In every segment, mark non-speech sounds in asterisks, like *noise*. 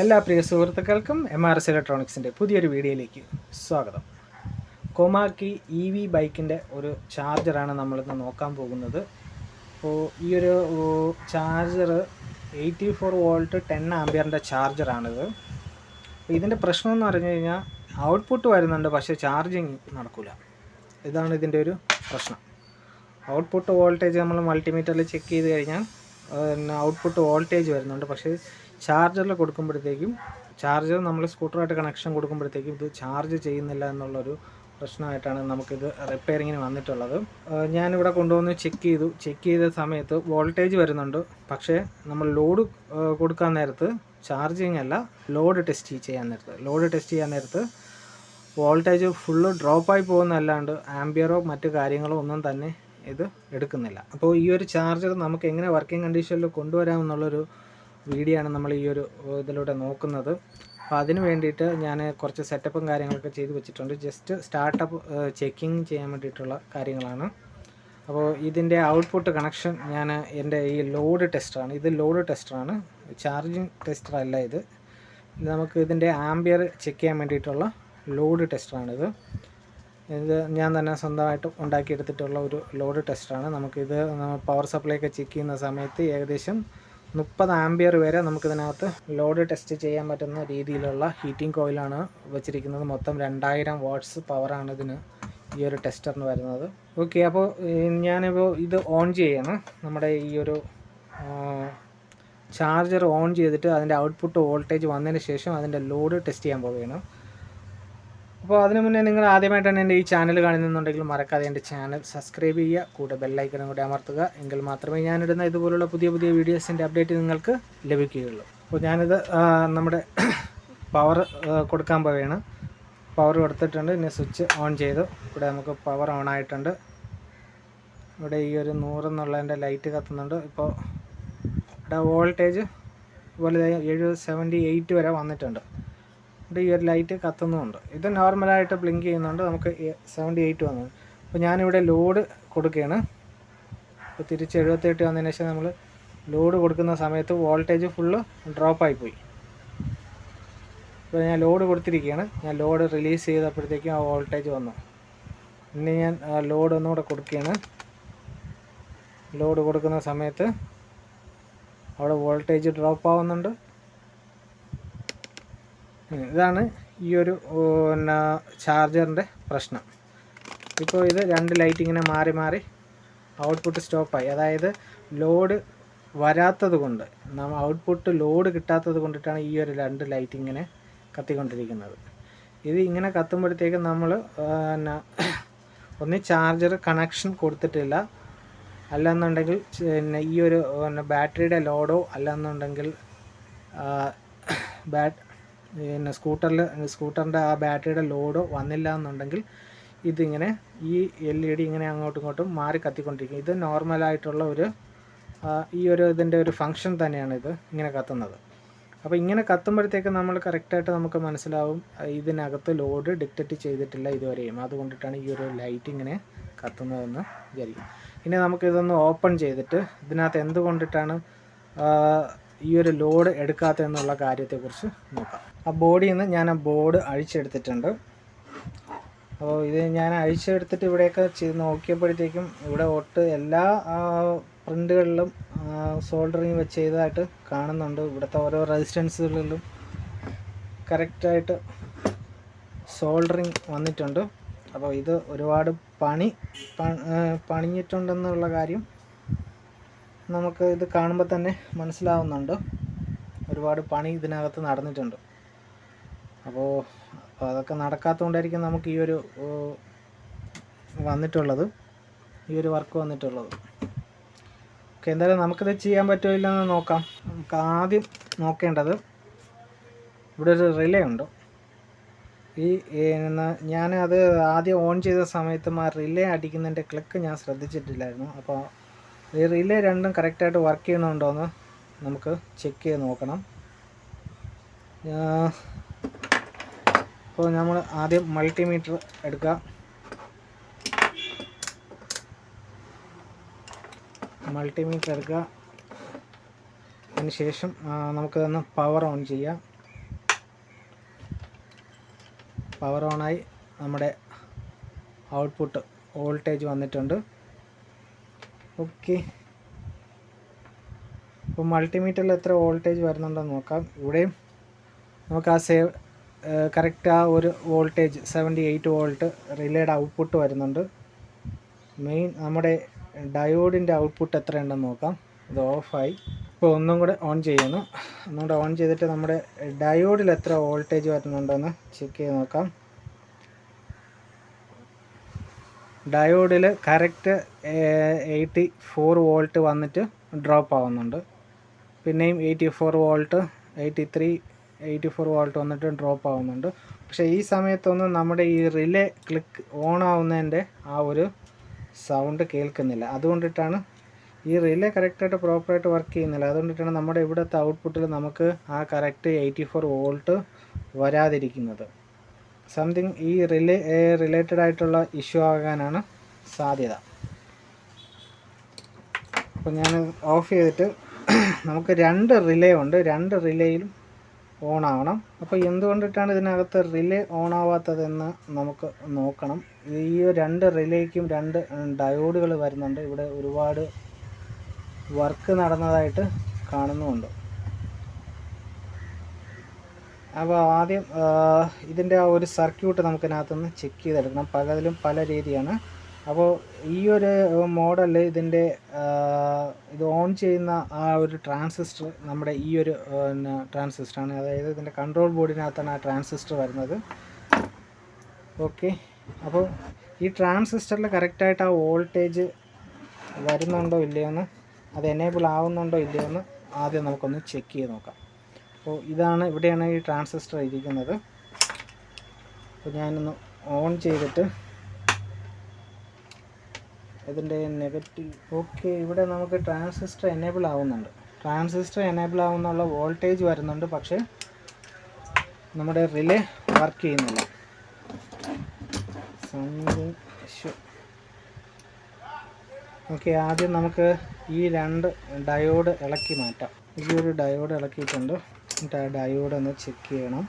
എല്ലാ പ്രിയ സുഹൃത്തുക്കൾക്കും M R S ഇലക്ട്രോണിക്സിന്റെ പുതിയൊരു വീഡിയോയിലേക്ക് സ്വാഗതം. കൊമാക്കി ഇ വി ബൈക്കിന്റെ ഒരു ചാർജറാണ് നമ്മളിന്ന് നോക്കാൻ പോകുന്നത്. അപ്പോൾ ഈ ഒരു charger eighty four volt ten ആംബിയറിന്റെ ചാർജറാണിത് ഇതിന്റെ പ്രശ്നം എന്ന് പറഞ്ഞു കഴിഞ്ഞാൽ ഔട്ട്പുട്ട് വരുന്നുണ്ട് പക്ഷേ ചാർജിങ് നടക്കില്ല ഇതാണ് ഇതിന്റെ ഒരു പ്രശ്നം. ഔട്ട്പുട്ട് വോൾട്ടേജ് നമ്മൾ മൾട്ടിമീറ്ററിൽ ചെക്ക് ചെയ്ത് കഴിഞ്ഞാൽ ഔട്ട്പുട്ട് വോൾട്ടേജ് വരുന്നുണ്ട് പക്ഷേ ചാർജറിൽ കൊടുക്കുമ്പോഴത്തേക്കും ചാർജർ നമ്മൾ സ്കൂട്ടറായിട്ട് കണക്ഷൻ കൊടുക്കുമ്പോഴത്തേക്കും ഇത് ചാർജ് ചെയ്യുന്നില്ല എന്നുള്ളൊരു പ്രശ്നമായിട്ടാണ് നമുക്കിത് റിപ്പയറിങ്ങിന് വന്നിട്ടുള്ളത്. ഞാനിവിടെ കൊണ്ടുവന്ന് ചെക്ക് ചെയ്തു. ചെക്ക് ചെയ്ത സമയത്ത് വോൾട്ടേജ് വരുന്നുണ്ട്. പക്ഷേ നമ്മൾ ലോഡ് കൊടുക്കാൻ നേരത്ത് ചാർജിങ് അല്ല ലോഡ് ടെസ്റ്റ് ചെയ്യാൻ നേരത്ത്. ലോഡ് ടെസ്റ്റ് ചെയ്യാൻ നേരത്ത് വോൾട്ടേജ് ഫുള്ള് ഡ്രോപ്പായി പോകുന്നതല്ലാണ്ട് ആംബിയറോ മറ്റു കാര്യങ്ങളോ ഒന്നും തന്നെ ഇത് എടുക്കുന്നില്ല. അപ്പോൾ ഈ ഒരു ചാർജർ നമുക്ക് എങ്ങനെ വർക്കിംഗ് കണ്ടീഷനിൽ കൊണ്ടുവരാം എന്നുള്ളൊരു വീഡിയോ ആണ് നമ്മൾ ഈ ഒരു ഇതിലൂടെ നോക്കുന്നത്. അപ്പോൾ അതിന് വേണ്ടിയിട്ട് ഞാൻ കുറച്ച് സെറ്റപ്പും കാര്യങ്ങളൊക്കെ ചെയ്ത് വെച്ചിട്ടുണ്ട്. ജസ്റ്റ് സ്റ്റാർട്ടപ്പ് ചെക്കിങ് ചെയ്യാൻ വേണ്ടിയിട്ടുള്ള കാര്യങ്ങളാണ്. അപ്പോൾ ഇതിന്റെ ഔട്ട്പുട്ട് കണക്ഷൻ ഞാൻ എന്റെ ഈ ലോഡ് ടെസ്റ്ററാണ് ഇത് ലോഡ് ടെസ്റ്ററാണ് ചാർജിങ് ഇത്. ഇത് നമുക്ക് ഇതിന്റെ ആംബിയർ ചെക്ക് ചെയ്യാൻ വേണ്ടിയിട്ടുള്ള ലോഡ് ടെസ്റ്ററാണിത് ഇത്. ഞാൻ തന്നെ സ്വന്തമായിട്ട് ഉണ്ടാക്കിയെടുത്തിട്ടുള്ള ഒരു ലോഡ് ടെസ്റ്ററാണ് നമുക്കിത് പവർ സപ്ലൈ ഒക്കെ ചെക്ക് ചെയ്യുന്ന സമയത്ത് ഏകദേശം മുപ്പത് ആംബിയർ വരെ നമുക്കിതിനകത്ത് ലോഡ് ടെസ്റ്റ് ചെയ്യാൻ പറ്റുന്ന രീതിയിലുള്ള ഹീറ്റിംഗ് കോയിലാണ് വെച്ചിരിക്കുന്നത്. മൊത്തം രണ്ടായിരം വാട്ട്സ് പവറാണ് ഇതിന് ഈ ഒരു ടെസ്റ്ററിന് വരുന്നത്. ഓക്കെ അപ്പോൾ ഞാനിപ്പോൾ ഇത് ഓൺ ചെയ്യണം. നമ്മുടെ ഈ ഒരു ചാർജർ ഓൺ ചെയ്തിട്ട് അതിന്റെ ഔട്ട്പുട്ട് വോൾട്ടേജ് വന്നതിന് ശേഷം അതിന്റെ ലോഡ് ടെസ്റ്റ് ചെയ്യാൻ പോവുകയാണ്. അപ്പോൾ അതിനു മുന്നേ നിങ്ങൾ ആദ്യമായിട്ടാണ് എന്റെ ഈ ചാനൽ കാണുന്നുണ്ടെങ്കിൽ മറക്കാതെ എന്റെ ചാനൽ സബ്സ്ക്രൈബ് ചെയ്യുക കൂടെ ബെല്ലൈക്കനും കൂടെ അമർത്തുക എങ്കിൽ മാത്രമേ ഞാനിടുന്ന ഇതുപോലുള്ള പുതിയ പുതിയ വീഡിയോസിന്റെ അപ്ഡേറ്റ് നിങ്ങൾക്ക് ലഭിക്കുകയുള്ളൂ. അപ്പോൾ ഞാനിത് നമ്മുടെ *coughs* പവർ കൊടുക്കാൻ പോവുകയാണ്. പവർ കൊടുത്തിട്ടുണ്ട് ഇനി സ്വിച്ച് ഓൺ ചെയ്തു. ഇവിടെ നമുക്ക് പവർ ഓൺ ആയിട്ടുണ്ട്. ഇവിടെ ഈ ഒരു നൂറെന്നുള്ളതിന്റെ ലൈറ്റ് കത്തുന്നുണ്ട്. ഇപ്പോൾ ഇവിടെ വോൾട്ടേജ് ഇതുപോലെ എഴുപത് സെവന്റി എയ്റ്റ് വരെ വന്നിട്ടുണ്ട്. ഇവിടെ ഈ ഒരു ലൈറ്റ് കത്തുന്നുമുണ്ട് ഇത് നോർമലായിട്ട് ബ്ലിങ്ക് ചെയ്യുന്നുണ്ട്. നമുക്ക് സെവന്റി എയ്റ്റ് വന്നു. അപ്പോൾ ഞാനിവിടെ ലോഡ് കൊടുക്കുകയാണ്. അപ്പോൾ തിരിച്ച് എഴുപത്തെട്ട് വന്നതിന് ശേഷം നമ്മൾ ലോഡ് കൊടുക്കുന്ന സമയത്ത് വോൾട്ടേജ് ഫുള്ള് ഡ്രോപ്പായി പോയി ഇപ്പോൾ ഞാൻ ലോഡ് കൊടുത്തിരിക്കുകയാണ്. ഞാൻ ലോഡ് റിലീസ് ചെയ്തപ്പോഴത്തേക്കും ആ വോൾട്ടേജ് വന്നു. ഇനി ഞാൻ ആ ലോഡ് ഒന്നുകൂടെ കൊടുക്കുകയാണ്. ലോഡ് കൊടുക്കുന്ന സമയത്ത് അവിടെ വോൾട്ടേജ് ഡ്രോപ്പ് ആവുന്നുണ്ട്. ഇതാണ് ഈ ഒരു പിന്നെ ചാർജറിന്റെ പ്രശ്നം. ഇപ്പോൾ ഇത് രണ്ട് ലൈറ്റ് ഇങ്ങനെ മാറി മാറി ഔട്ട്പുട്ട് സ്റ്റോപ്പായി അതായത് ലോഡ് വരാത്തത് കൊണ്ട് നമ്മൾ ഔട്ട്പുട്ട് ലോഡ് കിട്ടാത്തത് കൊണ്ടിട്ടാണ് ഈ ഒരു രണ്ട് ലൈറ്റ് ഇങ്ങനെ കത്തിക്കൊണ്ടിരിക്കുന്നത്. ഇത് ഇങ്ങനെ കത്തുമ്പോഴത്തേക്കും നമ്മൾ പിന്നെ ഒന്ന് ചാർജർ കണക്ഷൻ കൊടുത്തിട്ടില്ല. അല്ലെന്നുണ്ടെങ്കിൽ പിന്നെ ഈ ഒരു ബാറ്ററിയുടെ ലോഡോ അല്ലെന്നുണ്ടെങ്കിൽ ബാറ്റ് പിന്നെ സ്കൂട്ടറിൽ സ്കൂട്ടറിന്റെ ആ ബാറ്ററിയുടെ ലോഡ് വന്നില്ല എന്നുണ്ടെങ്കിൽ ഇതിങ്ങനെ ഈ എൽ ഇ ഡി ഇങ്ങനെ അങ്ങോട്ടും ഇങ്ങോട്ടും മാറി കത്തിക്കൊണ്ടിരിക്കും. ഇത് നോർമലായിട്ടുള്ള ഒരു ഈ ഒരു ഇതിന്റെ ഒരു ഫങ്ഷൻ തന്നെയാണ് ഇത് ഇങ്ങനെ കത്തുന്നത്. അപ്പോൾ ഇങ്ങനെ കത്തുമ്പോഴത്തേക്ക് നമ്മൾ കറക്റ്റായിട്ട് നമുക്ക് മനസ്സിലാവും ഇതിനകത്ത് ലോഡ് ഡിറ്റക്റ്റ് ചെയ്തിട്ടില്ല ഇതുവരെയും. അതുകൊണ്ടിട്ടാണ് ഈ ഒരു ലൈറ്റ് ഇങ്ങനെ കത്തുന്നതെന്ന് വിചാരിക്കും. ഇനി നമുക്കിതൊന്ന് ഓപ്പൺ ചെയ്തിട്ട് ഇതിനകത്ത് എന്തുകൊണ്ടിട്ടാണ് ഈ ഒരു ലോഡ് എടുക്കാത്തതെന്നുള്ള കാര്യത്തെക്കുറിച്ച് നോക്കാം. ആ ബോഡിയിൽ നിന്ന് ഞാൻ ആ ബോർഡ് അഴിച്ചെടുത്തിട്ടുണ്ട്. അപ്പോൾ ഇത് ഞാൻ അഴിച്ചെടുത്തിട്ട് ഇവിടെയൊക്കെ ചെയ്ത് നോക്കിയപ്പോഴത്തേക്കും ഇവിടെ ഒട്ട് എല്ലാ പ്രിന്റുകളിലും സോൾഡറിങ് വെച്ച് ചെയ്തതായിട്ട് കാണുന്നുണ്ട്. ഇവിടുത്തെ ഓരോ റെസിസ്റ്റൻസുകളിലും കറക്റ്റായിട്ട് സോൾഡറിങ് വന്നിട്ടുണ്ട്. അപ്പോൾ ഇത് ഒരുപാട് പണി പണിഞ്ഞിട്ടുണ്ടെന്നുള്ള കാര്യം നമുക്ക് ഇത് കാണുമ്പോൾ തന്നെ മനസ്സിലാവുന്നുണ്ട്. ഒരുപാട് പണി ഇതിനകത്ത് നടന്നിട്ടുണ്ട്. അപ്പോൾ അതൊക്കെ നടക്കാത്തതുകൊണ്ടായിരിക്കും നമുക്ക് ഈ ഒരു വന്നിട്ടുള്ളത്. ഈ ഒരു വർക്ക് വന്നിട്ടുള്ളത്. ഓക്കെ എന്തായാലും നമുക്കിത് ചെയ്യാൻ പറ്റുമോ ഇല്ലെന്ന് നോക്കാം. നമുക്ക് ആദ്യം നോക്കേണ്ടത് ഇവിടെ ഒരു റിലേ ഉണ്ട്. ഈ ഞാൻ അത് ആദ്യം ഓൺ ചെയ്ത സമയത്തും ആ റിലേ അടിക്കുന്നതിന്റെ ക്ലിക്ക് ഞാൻ ശ്രദ്ധിച്ചിട്ടില്ലായിരുന്നു. അപ്പോൾ ഈ റിലേ രണ്ടും കറക്റ്റായിട്ട് വർക്ക് ചെയ്യുന്നുണ്ടോ എന്ന് നമുക്ക് ചെക്ക് ചെയ്ത് നോക്കണം. അപ്പോൾ നമ്മൾ ആദ്യം മൾട്ടിമീറ്റർ എടുക്കുക. മൾട്ടിമീറ്റർ എടുക്കുക. അതിന് ശേഷം നമുക്കതൊന്ന് പവർ ഓൺ ചെയ്യാം. പവർ ഓണായി നമ്മുടെ ഔട്ട്പുട്ട് വോൾട്ടേജ് വന്നിട്ടുണ്ട്. ഓക്കെ ഇപ്പോൾ മൾട്ടിമീറ്ററിൽ എത്ര വോൾട്ടേജ് വരുന്നുണ്ടെന്ന് നോക്കാം. ഇവിടെയും നമുക്ക് ആ സേവ് കറക്റ്റ് ആ ഒരു വോൾട്ടേജ് സെവന്റി എയ്റ്റ് വോൾട്ട് റിലേയുടെ ഔട്ട്പുട്ട് വരുന്നുണ്ട്. മെയിൻ നമ്മുടെ ഡയോഡിന്റെ ഔട്ട്പുട്ട് എത്രയുണ്ടെന്ന് നോക്കാം. ഇത് ഓഫായി ഇപ്പോൾ ഒന്നും കൂടെ ഓൺ ചെയ്യുന്നു. ഒന്നും കൂടെ ഓൺ ചെയ്തിട്ട് നമ്മുടെ ഡയോഡിൽ എത്ര വോൾട്ടേജ് വരുന്നുണ്ടെന്ന് ചെക്ക് ചെയ്ത് നോക്കാം. ഡയോഡിൽ കറക്റ്റ് എയ്റ്റി ഫോർ വോൾട്ട് വന്നിട്ട് ഡ്രോപ്പ് ആവുന്നുണ്ട്. പിന്നെയും eighty four volt eighty three eighty four volt വന്നിട്ട് ഡ്രോപ്പ് ആവുന്നുണ്ട്. പക്ഷേ ഈ സമയത്തൊന്നും നമ്മുടെ ഈ റിലേ ക്ലിക്ക് ഓൺ ആവുന്നതിന്റെ ആ ഒരു സൗണ്ട് കേൾക്കുന്നില്ല. അതുകൊണ്ടിട്ടാണ് ഈ റിലേ കറക്റ്റായിട്ട് പ്രോപ്പറായിട്ട് വർക്ക് ചെയ്യുന്നില്ല. അതുകൊണ്ടിട്ടാണ് നമ്മുടെ ഇവിടുത്തെ ഔട്ട്പുട്ടിൽ നമുക്ക് ആ കറക്റ്റ് എയ്റ്റി ഫോർ വോൾട്ട് വരാതിരിക്കുന്നത്. സംതിങ് ഈ റിലേ റിലേറ്റഡ് ആയിട്ടുള്ള ഇഷ്യൂ ആകാനാണ് സാധ്യത. അപ്പോൾ ഞാൻ ഓഫ് ചെയ്തിട്ട് നമുക്ക് രണ്ട് റിലേ ഉണ്ട്. രണ്ട് റിലേയിലും ഓൺ ആവണം അപ്പോൾ എന്തുകൊണ്ടിട്ടാണ് ഇതിനകത്ത് റിലേ ഓൺ ആവാത്തതെന്ന് നമുക്ക് നോക്കണം. ഈ രണ്ട് റിലേക്കും രണ്ട് ഡയോഡുകൾ വരുന്നുണ്ട്. ഇവിടെ ഒരുപാട് വർക്ക് നടന്നതായിട്ട് കാണുന്നുമുണ്ട് അപ്പോൾ ആദ്യം ഇതിന്റെ ആ ഒരു സർക്യൂട്ട് നമുക്കിതിനകത്തുനിന്ന് ചെക്ക് ചെയ്തെടുക്കണം. പലതിലും പല രീതിയാണ് അപ്പോൾ ഈ ഒരു മോഡൽ ഇതിന്റെ ഇത് ഓൺ ചെയ്യുന്ന ആ ഒരു ട്രാൻസിസ്റ്റർ നമ്മുടെ ഈ ഒരു പിന്നെ ട്രാൻസിസ്റ്ററാണ്. അതായത് ഇതിന്റെ കൺട്രോൾ ബോർഡിനകത്താണ് ആ ട്രാൻസിസ്റ്റർ വരുന്നത്. ഓക്കെ. അപ്പോൾ ഈ ട്രാൻസിസ്റ്ററിൽ കറക്റ്റായിട്ട് ആ വോൾട്ടേജ് വരുന്നുണ്ടോ ഇല്ലയോന്ന് അത് എനേബിൾ ആവുന്നുണ്ടോ ഇല്ലയോന്ന് ആദ്യം നമുക്കൊന്ന് ചെക്ക് ചെയ്ത് നോക്കാം. അപ്പോൾ ഇതാണ് ഇവിടെയാണ് ഈ ട്രാൻസിസ്റ്റർ ഇരിക്കുന്നത്. അപ്പോൾ ഞാനൊന്ന് ഓൺ ചെയ്തിട്ട് ഇതിന്റെ നെഗറ്റീവ് ഓക്കെ ഇവിടെ നമുക്ക് ട്രാൻസിസ്റ്റർ എനേബിൾ ആവുന്നുണ്ട്. ട്രാൻസിസ്റ്റർ എനേബിൾ ആവുന്നുള്ള വോൾട്ടേജ് വരുന്നുണ്ട് പക്ഷേ നമ്മുടെ റിലേ വർക്ക് ചെയ്യുന്നില്ല. ഓക്കെ ആദ്യം നമുക്ക് ഈ രണ്ട് ഡയോഡ് ഇളക്കി മാറ്റാം. ഈ ഒരു ഡയോഡ് ഇളക്കിയിട്ടുണ്ട്. എന്നിട്ട് ആ ഡയോഡ് ഒന്ന് ചെക്ക് ചെയ്യണം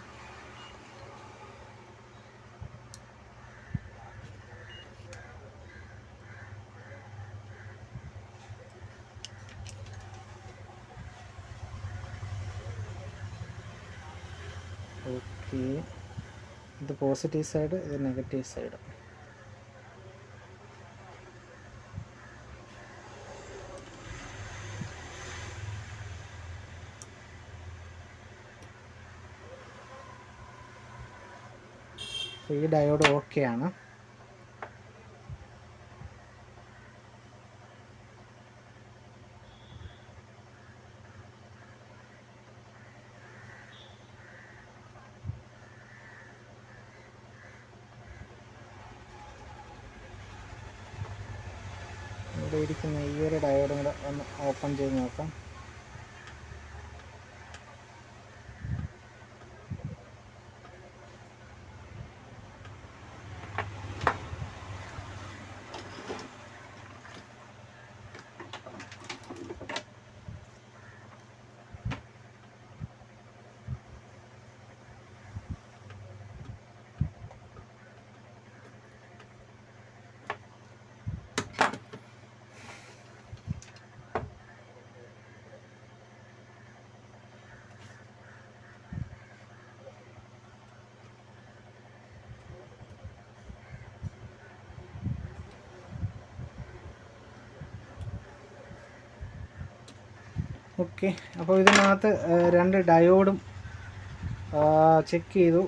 ഓക്കെ ഇത് പോസിറ്റീവ് സൈഡ് ഇത് നെഗറ്റീവ് സൈഡ് ഈ ഡയോഡ് ഓക്കെ ഇവിടെ ഇരിക്കുന്ന ഈ ഒരു ഡയോഡും കൂടെ ഒന്ന് ഓപ്പൺ ചെയ്ത് നോക്കാം. ഓക്കെ. അപ്പോൾ ഇതിനകത്ത് രണ്ട് ഡയോഡും ചെക്ക് ചെയ്തു.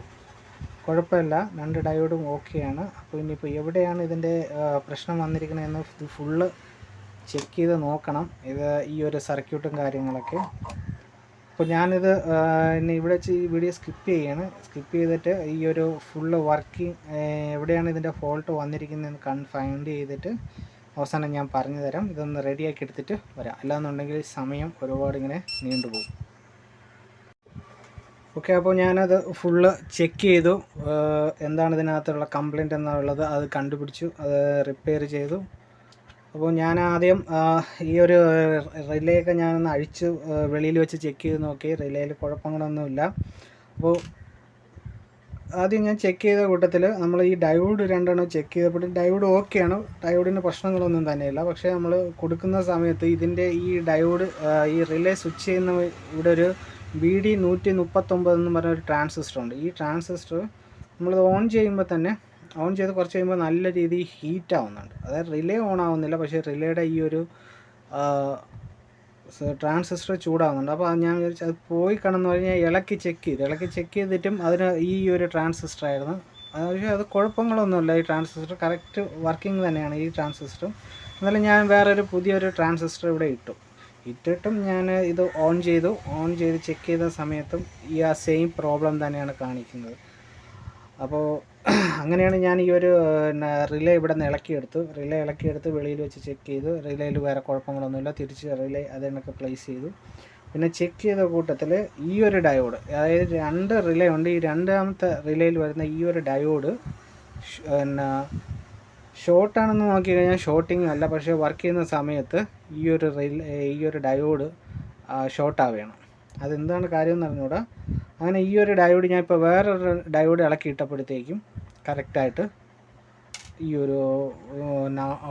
കുഴപ്പമില്ല. രണ്ട് ഡയോഡും ഓക്കെയാണ്. അപ്പോൾ ഇനിയിപ്പോൾ എവിടെയാണ് ഇതിന്റെ പ്രശ്നം വന്നിരിക്കണതെന്ന് ഫുള്ള് ചെക്ക് ചെയ്ത് നോക്കണം. ഇത് ഈ ഒരു സർക്യൂട്ടും കാര്യങ്ങളൊക്കെ. അപ്പോൾ ഞാനിത് ഇനി ഇവിടെ ഈ വീഡിയോ സ്കിപ്പ് ചെയ്യാണ്. സ്കിപ്പ് ചെയ്തിട്ട് ഈ ഒരു ഫുള്ള് വർക്കിംഗ് എവിടെയാണ് ഇതിന്റെ ഫോൾട്ട് വന്നിരിക്കുന്നതെന്ന് കൺ ഫൈൻഡ് ചെയ്തിട്ട് അവസാനം ഞാൻ പറഞ്ഞു തരാം ഇതൊന്ന് റെഡിയാക്കി എടുത്തിട്ട് വരാം. അല്ലാന്നുണ്ടെങ്കിൽ സമയം ഒരുപാട് ഇങ്ങനെ നീണ്ടുപോകും ഓക്കെ അപ്പോൾ ഞാനത് ഫുള്ള് ചെക്ക് ചെയ്തു. എന്താണ് ഇതിനകത്തുള്ള കംപ്ലയിന്റ് എന്നുള്ളത് അത് കണ്ടുപിടിച്ചു അത് റിപ്പയർ ചെയ്തു. അപ്പോൾ ഞാൻ ആദ്യം ഈ ഒരു റിലേ ഒക്കെ ഞാനൊന്ന് അഴിച്ച് വെളിയിൽ വെച്ച് ചെക്ക് ചെയ്ത് നോക്കി. റിലേയിൽ കുഴപ്പങ്ങളൊന്നുമില്ല. അപ്പോൾ ആദ്യം ഞാൻ ചെക്ക് ചെയ്ത കൂട്ടത്തിൽ നമ്മൾ ഈ ഡയോഡ് രണ്ടെണ്ണം ചെക്ക് ചെയ്തപ്പോൾ ഡയോഡ് ഓക്കെയാണ് ഡയോഡിന് പ്രശ്നങ്ങളൊന്നും തന്നെയില്ല. പക്ഷേ നമ്മൾ കൊടുക്കുന്ന സമയത്ത് ഇതിന്റെ ഈ ഡയോഡ് ഈ റിലേ സ്വിച്ച് ചെയ്യുന്ന ഇവിടെ ഒരു ബി ഡി നൂറ്റി മുപ്പത്തൊമ്പത് എന്ന് പറഞ്ഞ ഒരു ട്രാൻസിസ്റ്റർ ഉണ്ട്. ഈ ട്രാൻസിസ്റ്റർ നമ്മളിത് ഓൺ ചെയ്യുമ്പോൾ തന്നെ ഓൺ ചെയ്ത് കുറച്ച് കഴിയുമ്പോൾ നല്ല രീതിയിൽ ഹീറ്റ് ആവുന്നുണ്ട്. അതായത് റിലേ ഓൺ ആവുന്നില്ല. പക്ഷേ റിലേയുടെ ഈ ഒരു ട്രാൻസിസ്റ്റർ ചൂടാവുന്നുണ്ട്. അപ്പോൾ ഞാൻ വിചാരിച്ചു അത് പോയി കണമെന്ന് പറഞ്ഞാൽ ഇളക്കി ചെക്ക് ചെയ്തു. ഇളക്കി ചെക്ക് ചെയ്തിട്ടും അതിന് ഈ ഒരു ട്രാൻസിസ്റ്റർ ആയിരുന്നു. പക്ഷേ അത് കുഴപ്പങ്ങളൊന്നുമില്ല. ഈ ട്രാൻസിസ്റ്റർ കറക്റ്റ് വർക്കിംഗ് തന്നെയാണ് ഈ ട്രാൻസിസ്റ്ററും എന്നാലും ഞാൻ വേറൊരു പുതിയൊരു ട്രാൻസിസ്റ്റർ ഇവിടെ ഇട്ടു. ഇട്ടിട്ടും ഞാൻ ഇത് ഓൺ ചെയ്തു. ഓൺ ചെയ്ത് ചെക്ക് ചെയ്ത സമയത്തും ഈ ആ സെയിം പ്രോബ്ലം തന്നെയാണ് കാണിക്കുന്നത്. അപ്പോൾ അങ്ങനെയാണ് ഞാൻ ഈ ഒരു റിലേ ഇവിടെ നിന്ന് ഇളക്കിയെടുത്തു. റിലേ ഇളക്കിയെടുത്ത് വെളിയിൽ വെച്ച് ചെക്ക് ചെയ്തു. റിലേയിൽ വേറെ കുഴപ്പങ്ങളൊന്നുമില്ല. തിരിച്ച് റിലേ അതിനൊക്കെ പ്ലേസ് ചെയ്തു. പിന്നെ ചെക്ക് ചെയ്ത കൂട്ടത്തിൽ ഈ ഒരു ഡയോഡ് അതായത് രണ്ട് റിലേ ഉണ്ട്. ഈ രണ്ടാമത്തെ റിലേയിൽ വരുന്ന ഈ ഒരു ഡയോഡ് പിന്നെ ഷോർട്ടാണെന്ന് നോക്കി കഴിഞ്ഞാൽ ഷോർട്ടിങ് അല്ല. പക്ഷേ വർക്ക് ചെയ്യുന്ന സമയത്ത് ഈ ഒരു റിലേ ഈ ഒരു ഡയോഡ് ഷോർട്ട് ആവുകയാണ് അതെന്താണ് കാര്യം എന്ന് അറിഞ്ഞൂടാ അങ്ങനെ ഈ ഒരു ഡയോഡ് ഞാൻ ഇപ്പോൾ വേറൊരു ഡയോഡ് ഇളക്കി ഇട്ടപ്പോഴത്തേക്കും കറക്റ്റായിട്ട് ഈ ഒരു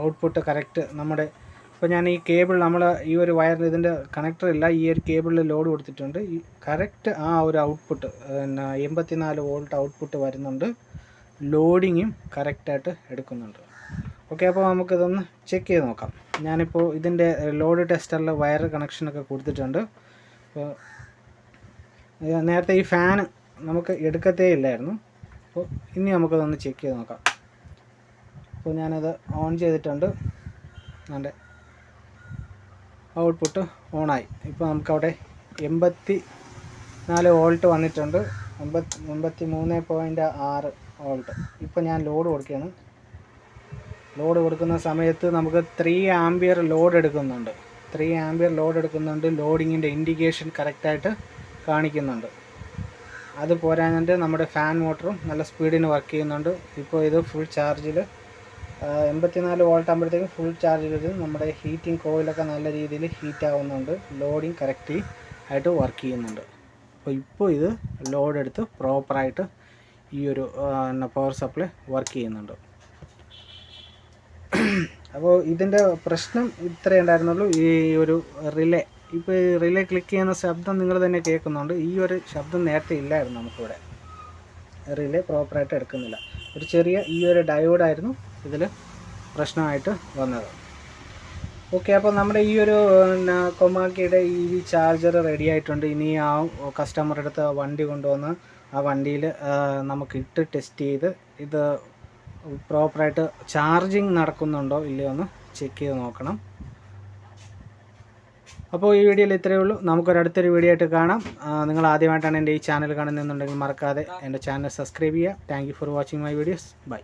ഔട്ട്പുട്ട് കറക്റ്റ് നമ്മുടെ ഇപ്പോൾ ഞാൻ ഈ കേബിൾ നമ്മൾ ഈ ഒരു വയറിന് ഇതിന്റെ കണക്ടർ ഇല്ല ഈ ഒരു കേബിളിൽ ലോഡ് കൊടുത്തിട്ടുണ്ട്. ഈ കറക്റ്റ് ആ ഒരു ഔട്ട്പുട്ട് പിന്നെ എൺപത്തിനാല് വോൾട്ട് ഔട്ട്പുട്ട് വരുന്നുണ്ട്. ലോഡിങ്ങും കറക്റ്റായിട്ട് എടുക്കുന്നുണ്ട്. ഓക്കെ അപ്പോൾ നമുക്കിതൊന്ന് ചെക്ക് ചെയ്ത് നോക്കാം. ഞാനിപ്പോൾ ഇതിന്റെ ലോഡ് ടെസ്റ്ററിൽ വയർ കണക്ഷനൊക്കെ കൊടുത്തിട്ടുണ്ട്. അപ്പോൾ നേരത്തെ ഈ ഫാന് നമുക്ക് എടുക്കത്തേ ഇല്ലായിരുന്നു. അപ്പോൾ ഇനി നമുക്കതൊന്ന് ചെക്ക് ചെയ്ത് നോക്കാം. അപ്പോൾ ഞാനത് ഓൺ ചെയ്തിട്ടുണ്ട്. എന്റെ ഔട്ട്പുട്ട് ഓണായി ഇപ്പോൾ നമുക്കവിടെ എൺപത്തി നാല് വോൾട്ട് വന്നിട്ടുണ്ട്. എൺപത്തി എൺപത്തി മൂന്ന് പോയിന്റ് ആറ് വോൾട്ട് ഇപ്പോൾ ഞാൻ ലോഡ് കൊടുക്കുകയാണ്. ലോഡ് കൊടുക്കുന്ന സമയത്ത് നമുക്ക് ത്രീ ആംബിയർ ലോഡ് എടുക്കുന്നുണ്ട്. ത്രീ ആംബിയർ ലോഡ് എടുക്കുന്നുണ്ട്. ലോഡിങ്ങിന്റെ ഇൻഡിക്കേഷൻ കറക്റ്റായിട്ട് കാണിക്കുന്നുണ്ട്. അത് പോരാഞ്ഞിട്ട് നമ്മുടെ ഫാൻ മോട്ടറും നല്ല സ്പീഡിന് വർക്ക് ചെയ്യുന്നുണ്ട്. ഇപ്പോൾ ഇത് ഫുൾ ചാർജിൽ എൺപത്തിനാല് വോൾട്ട് ആകുമ്പോഴത്തേക്കും ഫുൾ ചാർജ് ചെയ്ത് നമ്മുടെ ഹീറ്റിംഗ് കോയിലൊക്കെ നല്ല രീതിയിൽ ഹീറ്റ് ആവുന്നുണ്ട്. ലോഡിങ് കറക്റ്റ് ആയിട്ട് വർക്ക് ചെയ്യുന്നുണ്ട്. അപ്പോൾ ഇപ്പോൾ ഇത് ലോഡ് എടുത്ത് പ്രോപ്പറായിട്ട് ഈ ഒരു പവർ സപ്ലൈ വർക്ക് ചെയ്യുന്നുണ്ട്. അപ്പോൾ ഇതിന്റെ പ്രശ്നം ഇത്രയേ ഉണ്ടായിരുന്നുള്ളൂ. ഈ ഒരു റിലേ ഇപ്പോൾ റിലേ ക്ലിക്ക് ചെയ്യുന്ന ശബ്ദം നിങ്ങൾ തന്നെ കേൾക്കുന്നുണ്ട്. ഈ ഒരു ശബ്ദം നേരത്തെ ഇല്ലായിരുന്നു നമുക്കിവിടെ. റിലേ പ്രോപ്പറായിട്ട് എടുക്കുന്നില്ല. ഒരു ചെറിയ ഈ ഒരു ഡയോഡായിരുന്നു ഇതിൽ പ്രശ്നമായിട്ട് വന്നത്. ഓക്കെ അപ്പോൾ നമ്മുടെ ഈ ഒരു കൊമാക്കിയുടെ ഈ വി ചാർജർ റെഡി ആയിട്ടുണ്ട്. ഇനി ആ കസ്റ്റമറുടെ അടുത്ത് വണ്ടി കൊണ്ടുവന്ന് ആ വണ്ടിയിൽ നമുക്ക് ഇട്ട് ടെസ്റ്റ് ചെയ്ത് ഇത് പ്രോപ്പറായിട്ട് ചാർജിങ് നടക്കുന്നുണ്ടോ ഇല്ലയോ എന്ന് ചെക്ക് ചെയ്ത് നോക്കണം. അപ്പോൾ ഈ വീഡിയോയിൽ ഇത്രയേ ഉള്ളൂ. നമുക്കൊരു അടുത്തൊരു വീഡിയോ ആയിട്ട് കാണാം. നിങ്ങൾ ആദ്യമായിട്ടാണ് എന്റെ ഈ ചാനൽ കാണുന്നതെന്നുണ്ടെങ്കിൽ മറക്കാതെ എന്റെ ചാനൽ സബ്സ്ക്രൈബ് ചെയ്യുക. Thank for watching my videos bye